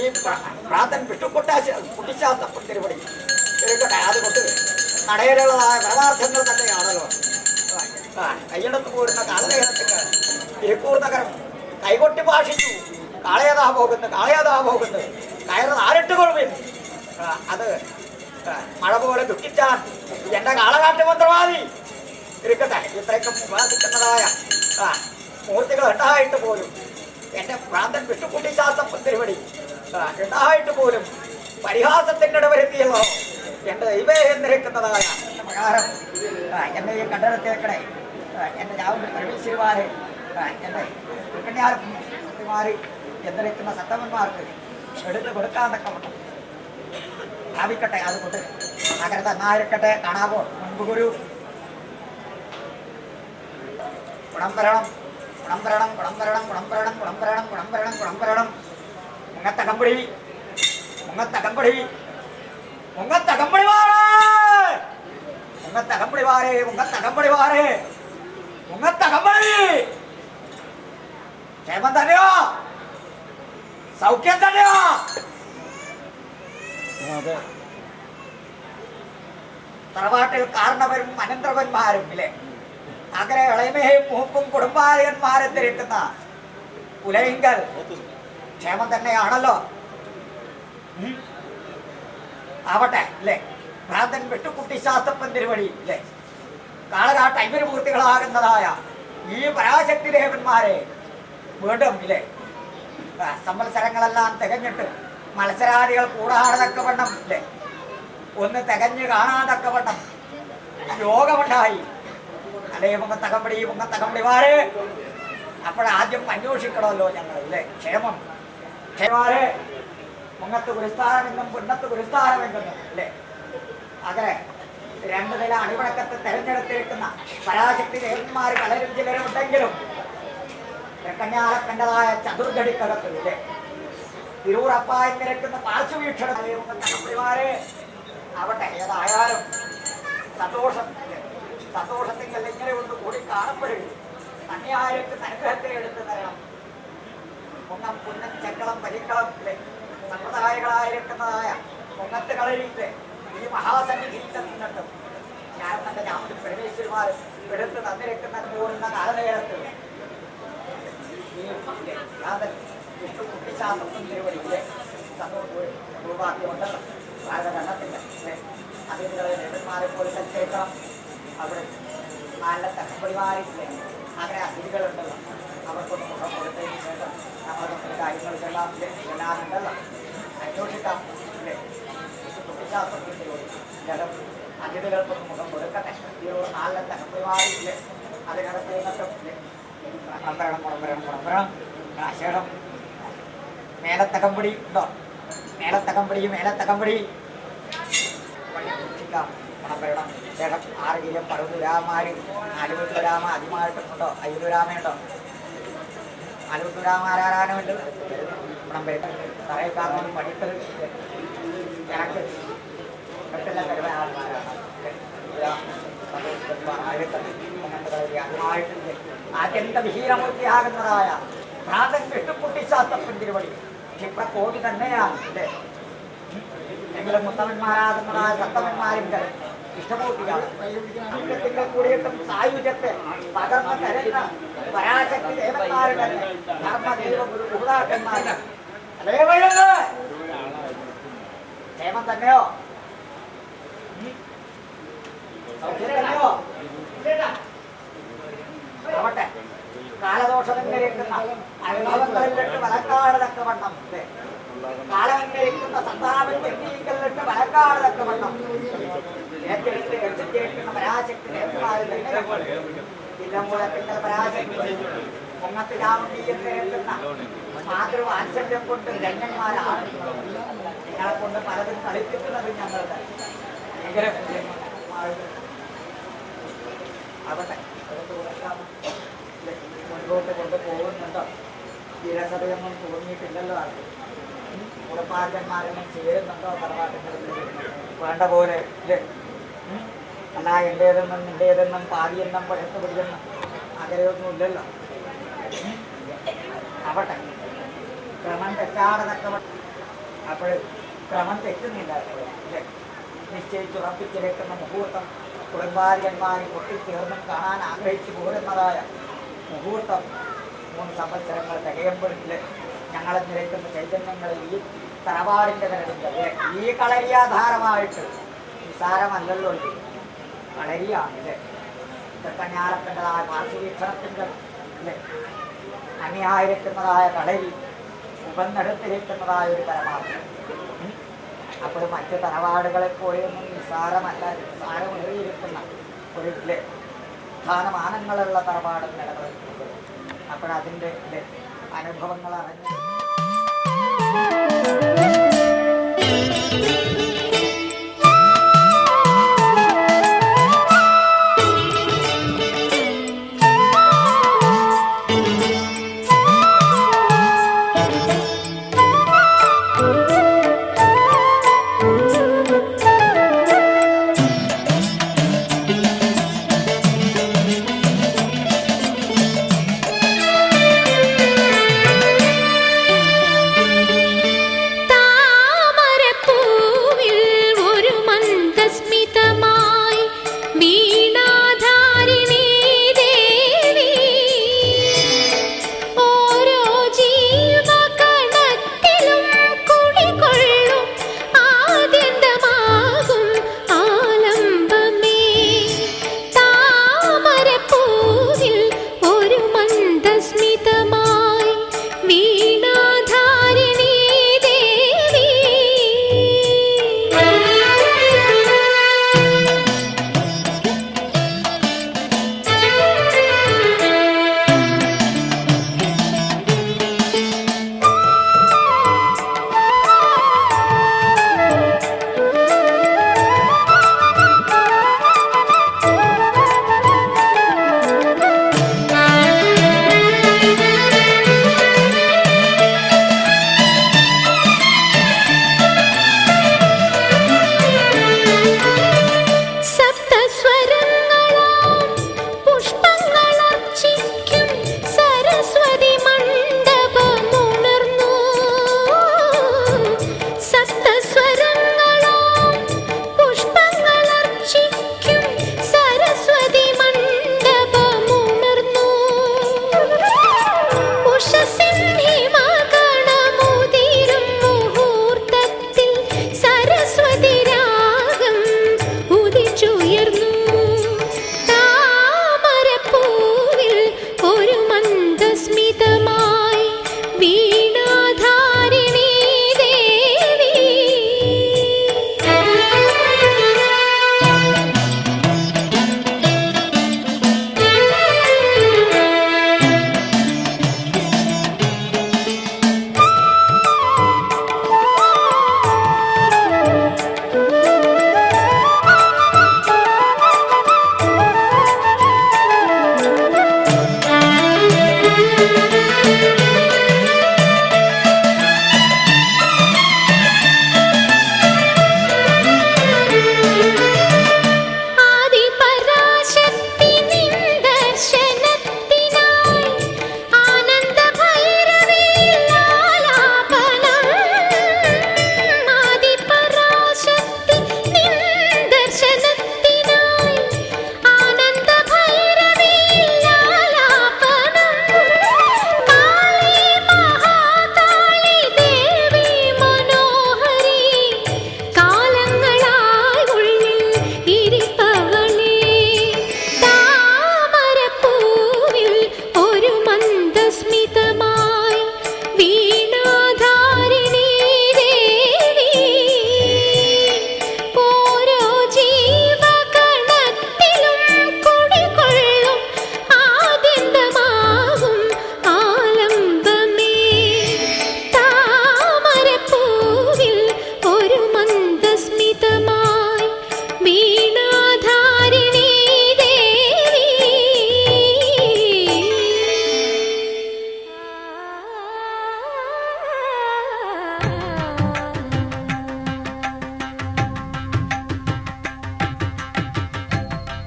ഈ പ്രാതൻ വിഷ്ണു കൊട്ടാശ കുട്ടിശാസ്ത്ര തിരുപടി അത് അതുകൊണ്ട് നടയിലുള്ളതായ പരമാർത്ഥങ്ങൾ തന്നെയാണല്ലോ. കയ്യെടുത്ത് പോരുന്ന കാലദേഹത്തേക്ക് തിരുക്കൂർ നഗരം കൈകൊട്ടി ഭാഷിച്ചു. കാളയതാ പോകുന്നു കാളയതാ പോകുന്നു. കയറ് ആരിട്ട് കൊള്ളുവിൻ അത് മഴ പോലെ ദുഃഖിച്ചാൽ എന്റെ കാളകാട്ട് മന്ത്രവാദി. ഇരിക്കട്ടെ ഇത്രയൊക്കെ ഉപാസിക്കുന്നതായ മൂർത്തികൾ ഉണ്ടായിട്ട് പോലും എന്റെ ഭ്രാന്തൻ വിട്ടുകൂട്ടി ശാസ്ത്ര തിരുവടി ഉണ്ടായിട്ട് പോലും പരിഹാസത്തിന്റെ ഇടവരുത്തിയല്ലോ. എന്റെ ദൈവേ എന്നിരിക്കുന്നതായ പ്രകാരം എന്നെ ഈ കണ്ടെടുത്തേക്കണേ. എന്റെ രാവിലെ പരമേശ്വരിമാരെ. എന്റെ കന്യാമാര് എന്നിരിക്കുന്ന സത്തമന്മാർക്ക് എടുത്ത് കൊടുക്കാന്നൊക്കെ ഉണ്ട് ഭാവിക്കട്ടെ അതുകൊണ്ട് നഗരത്തെ നന്നായിരിക്കട്ടെ കാണാവോ? മുൻപ് ഗുരു. ഗുണം വരണം ഗുണം വരണം ഗുണം വരണം ഗുണം വരണം ഗുണം വരണം ഗുണം വരണം ഗുണം വരണം മുങ്ങത്തകമ്പടി മുങ്ങത്തകമ്പടി മുങ്ങത്തകമ്പടി വാറേ മുങ്ങത്തകമ്പടി വാറേ മുങ്ങത്തകമ്പടി വാറേ മുങ്ങത്തകമ്പടി ക്ഷേമം തന്നെയോ സൗഖ്യം തന്നെയോ അതെ തറവാട്ടിൽ കാരണവരും അനന്തരവന്മാരും ഇല്ലേ അങ്ങനെ ഇളയമയും മൂപ്പും കുടുംബാലയന്മാരെ തിരക്കുന്ന ഉലയിങ്കൽ ക്ഷേമം തന്നെയാണല്ലോ. ആവട്ടെ അല്ലേ? ഭ്രാന്തൻ വെട്ടുക്കുട്ടി ശാസ്ത്രപ്പൻ തിരുവടി അല്ലേ? കാളരാട്ട ഐവരമൂർത്തികളാകുന്നതായ ഈ പരാശക്തി ദേവന്മാരെ വീണ്ടും ഇല്ലേ? സമ്മത്സരങ്ങളെല്ലാം തികഞ്ഞിട്ട് മത്സരാദികൾ കൂടാതക്കവണ്ണം ഇല്ലേ? ഒന്ന് തികഞ്ഞ് കാണാതക്കവണ്ണം യോഗമുണ്ടായി അല്ലേ മുങ്ങത്തകമ്പടി അപ്പോൾ അപ്പോഴാദ്യം അന്വേഷിക്കണമല്ലോ ഞങ്ങൾ അല്ലേ? ക്ഷേമം. ക്ഷേമാരെ മുങ്ങത്ത് ഗുരുസ്ഥാനമെന്നും പുന്നത്ത് ഗുരുസ്ഥാനമെന്നും അല്ലേ? അങ്ങനെ രണ്ടു നില അണിവടക്കത്ത് തെരഞ്ഞെടുത്തിരിക്കുന്ന പരാശക്തി ദേവന്മാർ പലരും ചിലരും ഉണ്ടെങ്കിലും കന്യാളക്കണ്ടതായ ചതുർഗടിക്കകത്ത് ഇല്ലേ തിരൂറപ്പായി നിരക്കുന്ന പാർശ്വവീക്ഷണ തലമുറമാരെ അവിടെ ഏതായാലും സന്തോഷം. ഇല്ലേ? സന്തോഷത്തിൽ ഇങ്ങനെ ഒന്ന് കൂടി കാണപ്പെടുകയും അന്യായത്തിന് അനുഗ്രഹത്തെ എടുത്തു തരണം. പൊങ്ങം പുന്നൻ ചെക്കളം പരിക്കളത്തിലെ സമ്പ്രദായകളായിരിക്കുന്നതായ പൊങ്ങത്ത് കളരിയിലെ ഈ മഹാസന്നിധിയിൽ നിന്നിട്ടും ഞാൻ തന്റെ ഞാമത്തിൽ പരമേശ്വരന്മാർ എടുത്ത് തന്നിരിക്കുന്ന പോകുന്ന കാലനേരത്ത് കുട്ടിശാസ്ത്രത്തിൻ തിരുവടിയിലെ സന്തോഷമുണ്ടല്ലോ ഭാരതഘട്ടത്തില്ല അതിന്റെ ദേവന്മാരെ പോലെ സഞ്ചരിക്കണം അവിടെ നല്ല തക്കപ്പടിമാരില്ലേ അങ്ങനെ അതിഥികളുണ്ടല്ലോ. അവർക്കൊന്ന് മുഖം കൊടുത്തതിന് ശേഷം നമ്മൾ നമ്മുടെ കാര്യങ്ങൾക്കെല്ലാം ഉണ്ടല്ലോ അന്വേഷിക്കാം. അല്ലേ? കുട്ടിശാസ്ത്രത്തിന്റെ ജലം അതിഥികൾക്കൊന്ന് മുഖം കൊടുക്കട്ടെ. ഒരു നല്ല തക്കപ്പടിമാരില്ലേ അതിനകത്ത് നിന്നിട്ടും ഇല്ലേ കുളമ്പരണം കുളമ്പരണം കുളമ്പരണം കാശേടം മേലത്തകമ്പടി ഉണ്ടോ? മേലത്തകമ്പടി മേലത്തകമ്പടി വഴി സൂക്ഷിക്കാം ചേട്ടൻ ആരെങ്കിലും പറുതുരാമാര് നാലുവെട്ടുരാമ അതിമായിട്ടുണ്ടോ അയ്യൂരാമയുണ്ടോ നാലുവെട്ടുരാമ ആരാരാനുണ്ട് തറയിൽ കാരണം പഠിക്കൽ ഞങ്ങൾക്ക് പെട്ടെല്ല കരുവ ആൾക്കാരാണ് അത്യന്ത വിഹീനമൂർത്തിയാകുന്നതായ ഭ്രാതൻ വെട്ടുക്കുട്ടി ശാസ്ത്രപ്പൻ തിരുവടി ക്ഷിപ്രകോടി തന്നെയാണ് അല്ലേ? എങ്കിലും മുത്തമന്മാരാകുന്നതായ സത്തമന്മാരിന്റെ ഇഷ്ടമൂർത്തിയാണ് അംഗത്തിങ്കൽ കൂടിയിട്ടും സായുജ്യത്തെ പകർന്ന് തരുന്ന പരാശക്തി ദേവന്മാരുടെ ധർമ്മദൈവ അതേ വഴിയല്ലേ ക്ഷേമം തന്നെയോ? ഉം? തന്നെയോ? ആവട്ടെ. കാലദോഷമെന്നിരിക്കുന്ന അനുഭവങ്ങളിലിട്ട് വലക്കാട് തക്കവണ്ണം അല്ലേ? സന്താപത്തിൽ രാമീയത്തെ ഏൽക്കുന്ന മാതൃവാത്സല്യം കൊണ്ട് രംഗന്മാരാണ് നിങ്ങളെ കൊണ്ട് പലതും കളിപ്പിക്കുന്നത് ഞങ്ങളുടെ കൊടുക്കാം. ഇല്ലേ? മുൻപോട്ട് കൊണ്ട് പോകുന്നുണ്ടോ വിരസതയൊന്നും തോന്നിയിട്ടില്ലല്ലോ ആർക്ക് കുടപ്പാർജന്മാരൊന്നും ചേരുന്നുണ്ടോ തറവാട്ടുകളിൽ വേണ്ട പോലെ ഇല്ലേ? അല്ല എന്റേതെന്നും നിന്റേതെന്നും പാതിയെന്നും പഴത്ത് പിടിയെന്നും ആഗ്രഹമൊന്നും ഇല്ലല്ലോ? ആവട്ടെ. ക്രമം തെറ്റാതെ തക്കവണ്ണം അപ്പോൾ ക്രമം തെറ്റുന്നില്ല ഇല്ലേ നിശ്ചയിച്ചുറപ്പിച്ചിരിക്കുന്ന മുഹൂർത്തം കുടുംബാരികന്മാരെ ഒട്ടിച്ചേർന്നും കാണാൻ ആഗ്രഹിച്ചു പോരുന്നതായ മുഹൂർത്തം മൂന്ന് സംവത്സരങ്ങൾ തികയുമ്പോഴില്ലേ ഞങ്ങളെ നിരക്കുന്ന ചൈതന്യങ്ങളിൽ ഈ തറവാടിന്റെ നിരക്കുന്നത് ഈ കളരിയാധാരമായിട്ട് നിസാരമല്ലല്ലോ ഇത് കളരിയാണ് ഇതൊക്കെ ഞാനത്തിന്റെതായ പാർശ്വവീക്ഷണത്തിന്റെ അല്ലേ? അണിയായിരിക്കുന്നതായ കളരി ഉപന്നെടുത്തിരിക്കുന്നതായ ഒരു പരമാർത്ഥം അപ്പോൾ മറ്റു തറവാടുകളെ പോലെയൊന്നും നിസ്സാരമല്ല നിസ്സാരമേറിയിരിക്കുന്ന ഒരു സ്ഥാനമാനങ്ങളുള്ള തറവാടും നിലനിൽക്കുന്നത്. അപ്പോഴതിന്റെ അനുഭവങ്ങൾ അറിഞ്ഞ്.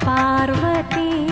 पार्वती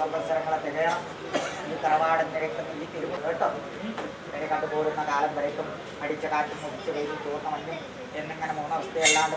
സംവത്സരങ്ങളെ തികയണം ഈ തറവാടൻ നിരക്കുന്ന ഈ തിരുവ് കേട്ടോ. ഇവരെ കണ്ടുപോരുന്ന കാലം വരയ്ക്കും അടിച്ച കാറ്റ് മുടിച്ച് വെയിലും ചൂർന്ന മഞ്ഞും എന്നിങ്ങനെ മൂന്നവസ്ഥയല്ലാണ്ട്